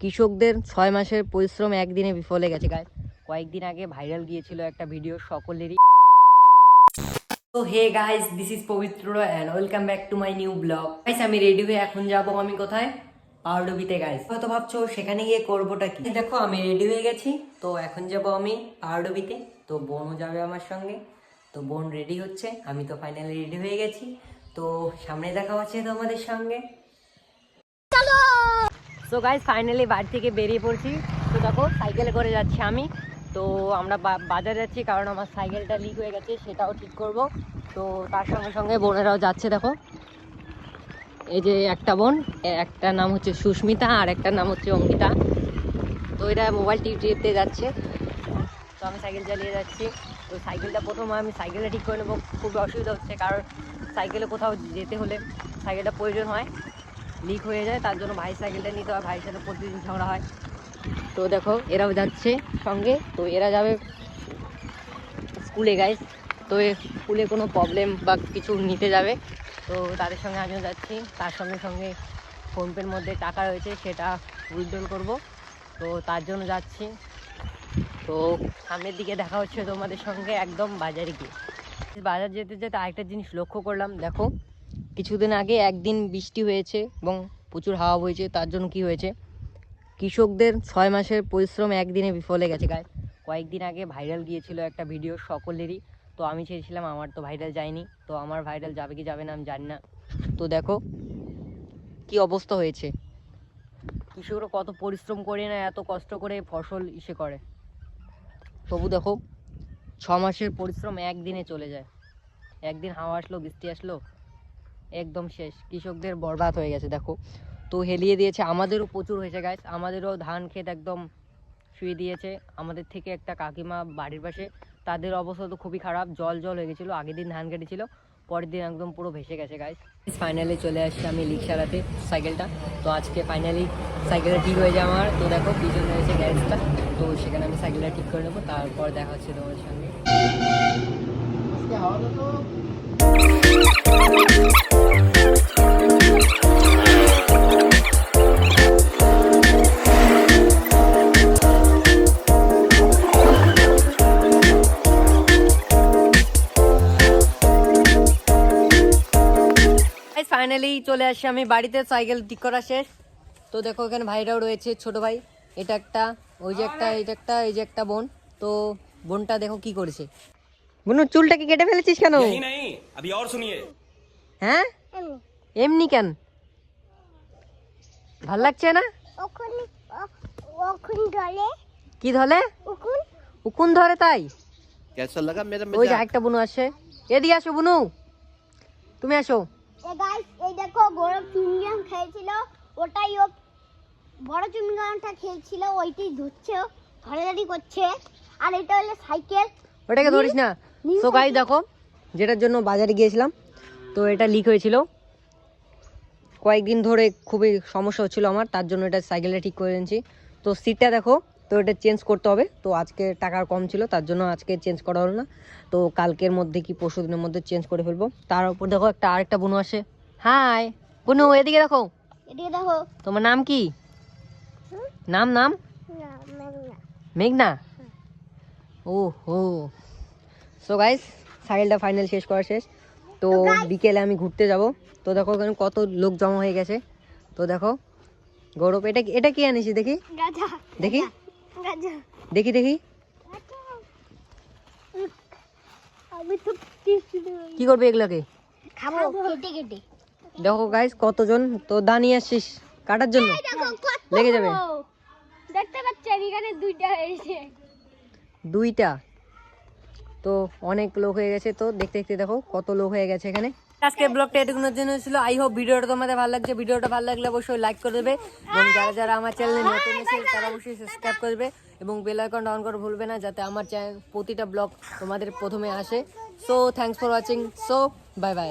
কৃষকদের ছয় মাসের পরিশ্রম একদিনে বিফলে গেছে গায়ে কয়েকদিন আগে ভাইরাল গিয়েছিল একটা ভিডিও সকলেরই। তো hey guys this is Pabitra and welcome back to my new blog guys আমি রেডি হয়ে এখন যাব আমি কোথায়? পাহাড়ডুবিতে গাইস হয়তো ভাবছ, সেখানে গিয়ে করবোটা কি? দেখো, আমি রেডি হয়ে গেছি। তো এখন যাব আমি পাহাড়ডুবিতে তো বোনও যাবে আমার সঙ্গে। তো বোন রেডি হচ্ছে, আমি তো ফাইনালি রেডি হয়ে গেছি। তো সামনে দেখা হচ্ছে তোমাদের সঙ্গে। সো গাইজ ফাইনালি বাড়ি থেকে বেরিয়ে পড়ছি। তো দেখো সাইকেলে করে যাচ্ছি আমি। তো আমরা বাজার যাচ্ছি কারণ আমার সাইকেলটা লিক হয়ে গেছে, সেটাও ঠিক করব। তো তার সঙ্গে সঙ্গে বোনেরাও যাচ্ছে, দেখো। এই যে একটা বোন একটা নাম হচ্ছে সুস্মিতা আর একটা নাম হচ্ছে অঙ্কিতা। তো এরা মোবাইল টিভিতে যাচ্ছে। তো আমি সাইকেল চালিয়ে যাচ্ছি। তো সাইকেলটা প্রথম আমি সাইকেলটা ঠিক করে নেব। খুব অসুবিধা হচ্ছে, কারণ সাইকেলে কোথাও যেতে হলে সাইকেলটা প্রয়োজন হয়। লিক হয়ে যায়, তার জন্য ভাই সাইকেলটা নিতে হয়, ভাইয়ের সাথে প্রতিদিন ঝগড়া হয়। তো দেখো, এরাও যাচ্ছে সঙ্গে। তো এরা যাবে স্কুলে গাইস তো স্কুলে কোনো প্রবলেম বা কিছু নিতে যাবে। তো তাদের সঙ্গে আমিও যাচ্ছি। তার সঙ্গে সঙ্গে ফোনপের মধ্যে টাকা রয়েছে, সেটা উইথড্রল করব। তো তার জন্য যাচ্ছি। তো সামনের দিকে দেখা হচ্ছে তোমাদের সঙ্গে একদম বাজারে গিয়ে। বাজার যেতে যেতে আরেকটা জিনিস লক্ষ্য করলাম, দেখো। কিছুদিন আগে একদিন বৃষ্টি হয়েছে এবং প্রচুর হাওয়া বইছে, তার জন্য কি হয়েছে? কৃষকদের ছয় মাসের পরিশ্রম একদিনে বিফলে গেছে গায়ে। কয়েকদিন আগে ভাইরাল গিয়েছিল একটা ভিডিও সকলেরই। তো আমি চেয়েছিলাম, আমার তো ভাইরাল যায়নি। তো আমার ভাইরাল যাবে কি যাবে না আমি জানি না। তো দেখো, কি অবস্থা হয়েছে? কৃষকরা কত পরিশ্রম করে না, এত কষ্ট করে ফসল ইসে করে। তবু দেখো, ছ মাসের পরিশ্রম একদিনে চলে যায়। একদিন হাওয়া আসলো, বৃষ্টি আসলো একদম শেষ। কৃষকদের বরবাদ হয়ে গেছে, দেখো। তো হেলিয়ে দিয়েছে, আমাদেরও প্রচুর হয়েছে গাছ আমাদেরও ধান ক্ষেত একদম শুয়ে দিয়েছে। আমাদের থেকে একটা কাকিমা বাড়ির পাশে। তাদের অবস্থা তো খুবই খারাপ। জল জল হয়ে গেছিল, আগের দিন ধান কেটেছিল, পরের দিন একদম পুরো ভেসে গেছে গাইস ফাইনালি চলে আসছি আমি লিক সারাতে সাইকেলটা তো আজকে ফাইনালি সাইকেলটা ঠিক হয়ে যায় আমার। তো দেখো, পিছনে রয়েছে গ্যারেজটা তো সেখানে আমি সাইকেলটা ঠিক করে নেব। তারপর দেখা হচ্ছে তোমাদের সঙ্গে। ফাইনালি চলে আসি আমি বাড়িতে সাইকেল ঠিক করা শেষ। তো দেখো এখানে ভাইরাও রয়েছে ছোট ভাই। এটা একটা ওই যে একটা এটা একটা এই যে একটা বোন। তো বোনটা দেখো কি করেছে। চুলটা চুলটাকে কেটে ফেলেছিস কেন? হ্যাঁ? এমনি কেন? ভালো লাগছে না? কি ধরে? উকুন। ধরে তাই? ওই যে একটা বুনু আসে। এদিকে আসো বুনু। তুমি আসো। গাইস এই দেখো চুনগাম খেয়েছিল ওটাই ও বড় চুনগামটা খেয়েছিল ওইটাই ধরছে ধরাধরি করছে। আর এটা হলো সাইকেল ওটাকে ধরিস না। দেখো যেটার জন্য বাজারে গিয়েছিলাম তো এটা লিক হয়েছিল। কয়েকদিন ধরে খুবই সমস্যা হচ্ছিল আমার তার জন্য এটা সাইকেলটা ঠিক করে নিয়েছি তো সিটটা দেখো তো এটা চেঞ্জ করতে হবে। তো আজকে টাকার কম ছিল তার জন্য আজকে চেঞ্জ করা হলো না। তো কালকের মধ্যে কি পরশু দিনের মধ্যে চেঞ্জ করে ফেলব। তার উপর দেখো একটা আরেকটা বুনু আসে। হাই বুনু এদিকে দেখো। এদিকে দেখো। তোমার নাম কি? নাম নাম? মেঘনা। ও হো সো গাইস সাইকেলটা ফাইনাল শেষ করা শেষ। তো বিকেলে আমি ঘুরতে যাব। তো দেখো ওখানে কত লোক জমা হয়ে গেছে। তো দেখো গৌরব এটা এটা কি আনিস দেখি? দেখি? দেখি দেখি। আমি তো টিপস কি করবে এগুলোকে? খাব। কেটে কেটে। দেখো গাইস কতজন তো দাঁড়িয়ে আসছিস। কাটার জন্য। লেগে যাবে। দেখতে পাচ্ছেন এখানে দুইটা হয়েছে। দুইটা। তো অনেক লোক হয়ে গেছে তো। দেখতে দেখতে দেখো কত লোক হয়ে গেছে এখানে। আজকে ব্লগটা এটুকুনোর জন্য ছিল। আই হোপ ভিডিওটা তোমাদের ভালো লাগছে। ভিডিওটা ভালো লাগলে অবশ্যই লাইক করে দেবে। এবং যারা যারা আমার চ্যানেলে নতুন এসে তারা অবশ্যই সাবস্ক্রাইব করবে এবং বেল আইকনটা অন করে ভুলবে না, যাতে আমার চ্যানেল প্রতিটা ব্লগ তোমাদের প্রথমে আসে। So thanks for watching so bye bye